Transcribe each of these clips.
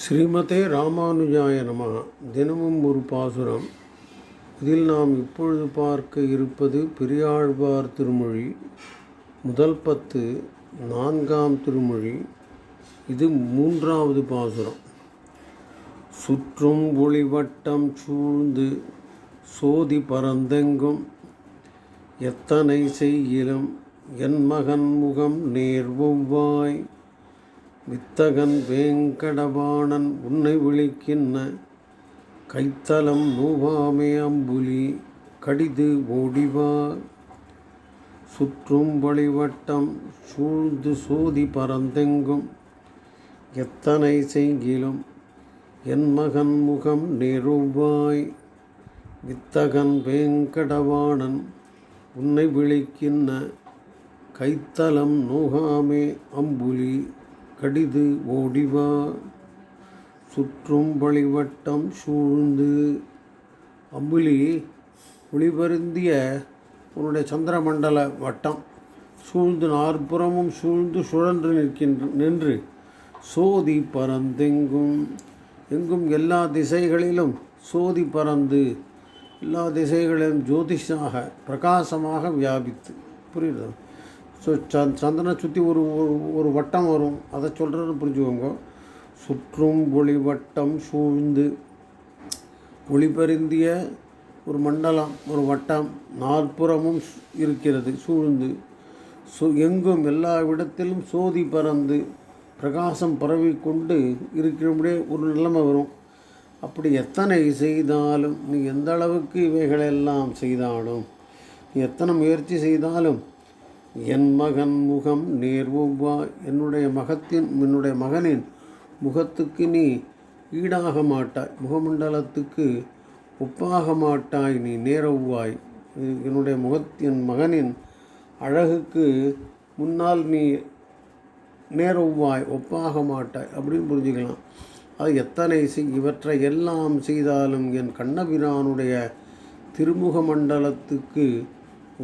ஸ்ரீமதே ராமானுஜாய நம தினமும் ஒரு பாசுரம். இதில் நாம் இப்பொழுது பார்க்க இருப்பது பெரியாழ்வார் திருமொழி முதல் பத்து நான்காம் திருமொழி. இது மூன்றாவது பாசுரம். சுற்றும் ஒளிவட்டம் சூழ்ந்து சோதி பரந்தெங்கும் எத்தனை செய்யிலும் என் மகன் முகம் நேர்வொவ்வாய் வித்தகன் வேங்கடபாணன் உன்னை விழிக்கின்ன கைத்தலம் நூவாமே அம்புலி கடிது ஓடிவா. சுற்றும் வழிவட்டம் சூழ்ந்து சூதி பரந்தெங்கும் எத்தனை செய்கிலும் என் மகன் முகம் நெருவாய். வித்தகன் வேங்கடவாணன் உன்னை விழிக்கின்ன கைத்தலம் நோகாமே அம்புலி கடிது ஓடிவா. சுற்றும் வழிவட்டம் சூழ்ந்து. அம்புலி ஒளிபருந்திய உன்னுடைய சந்திரமண்டல வட்டம். சூழ்ந்து நாற்புறமும் சூழ்ந்து சுழன்று நிற்கின்ற நின்று. சோதி பரந்தெங்கும் எங்கும் எல்லா திசைகளிலும் சோதி பறந்து. எல்லா திசைகளிலும் ஜோதிஷாக பிரகாசமாக வியாபித்து. புரியுது? ஸோ சந் சந்திரனை சுற்றி ஒரு ஒரு ஒரு வட்டம் வரும். அதை சொல்கிறது புரிஞ்சுக்கோங்க. சுற்றும் ஒளி வட்டம் சூழ்ந்து ஒளிபருந்திய ஒரு மண்டலம் ஒரு வட்டம் நாற்புறமும் இருக்கிறது சூழ்ந்து. சு எங்கும் எல்லா இடத்திலும் சோதி பறந்து பிரகாசம் பரவி கொண்டு இருக்கிறபடியே ஒரு நிலைமை வரும். அப்படி எத்தனை செய்தாலும் நீ எந்த அளவுக்கு இவைகளெல்லாம் செய்தாலும் நீ எத்தனை முயற்சி செய்தாலும் என் மகன் முகம் நேர்வா என்னுடைய மகத்தின் என்னுடைய மகனின் முகத்துக்கு நீ ஈடாக மாட்டாய் முகமண்டலத்துக்கு ஒப்பாக மாட்டாய் நீ நேரவ்வாய் என்னுடைய முகத்தின் என் மகனின் அழகுக்கு முன்னால் நீ நேரவ்வாய் ஒப்பாக மாட்டாய். அப்படின்னு புரிஞ்சுக்கலாம். அது எத்தனை செய் இவற்றை எல்லாம் செய்தாலும் என் கண்ணபிரானுடைய திருமுக மண்டலத்துக்கு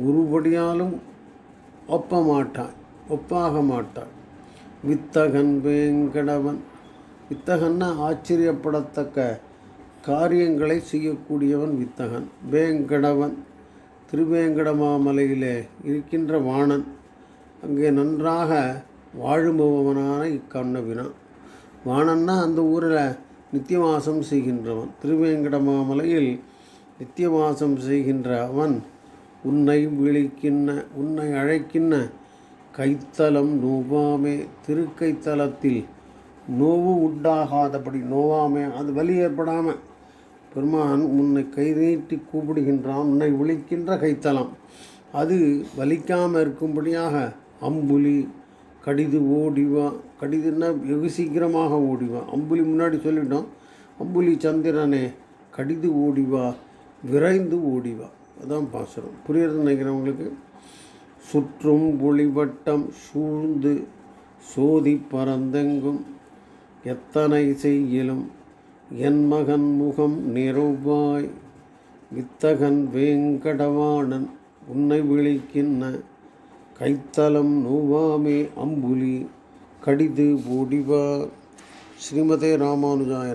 ஒருபடியாலும் ஒப்ப மாட்டாய் ஒப்பாக மாட்டாய் வித்தகன் வேங்கடவன். வித்தகன்னா ஆச்சரியப்படத்தக்க காரியங்களை செய்யக்கூடியவன் வித்தகன். வேங்கடவன் திருவேங்கடமாமலையிலே இருக்கின்ற வாணன் அங்கே நன்றாக வாழுபவனான இக்கண்ணவினான் வாணன்னா அந்த ஊரில் நித்தியவாசம் செய்கின்றவன். திருவேங்கடமாமலையில் நித்தியவாசம் செய்கின்ற அவன் உன்னை விழிக்கின்ன உன்னை அழைக்கின்ன கைத்தலம் நோவாமே. திருக்கைத்தலத்தில் நோவு உண்டாகாதபடி நோவாமே அது வலி ஏற்படாமல் பெருமான் உன்னை கை நீட்டி கூப்பிடுகின்றான். உன்னை விழிக்கின்ற கைத்தலம் அது வலிக்காமல் இருக்கும்படியாக அம்புலி கடிது ஓடிவா கடிதுன்னா வெகு சீக்கிரமாக ஓடிவா அம்புலி முன்னாடி சொல்லிட்டோம். அம்புலி சந்திரனே கடிது ஓடிவா விரைந்து ஓடிவா அதான் பாசுரம். புரியுறது நினைக்கிறவங்களுக்கு சுற்றும் ஒளிவட்டம் சூழ்ந்து சோதி பரந்தெங்கும் எத்தனை செய்யிலும் என் மகன் முகம் நிறுவாய் வித்தகன் வேங்கடவாணன் உன்னை விழிக்கின்ன கைத்தலம் நோவாமே அம்புலி கடிது ஓடிவா ஸ்ரீமதே ராமானுஜாயன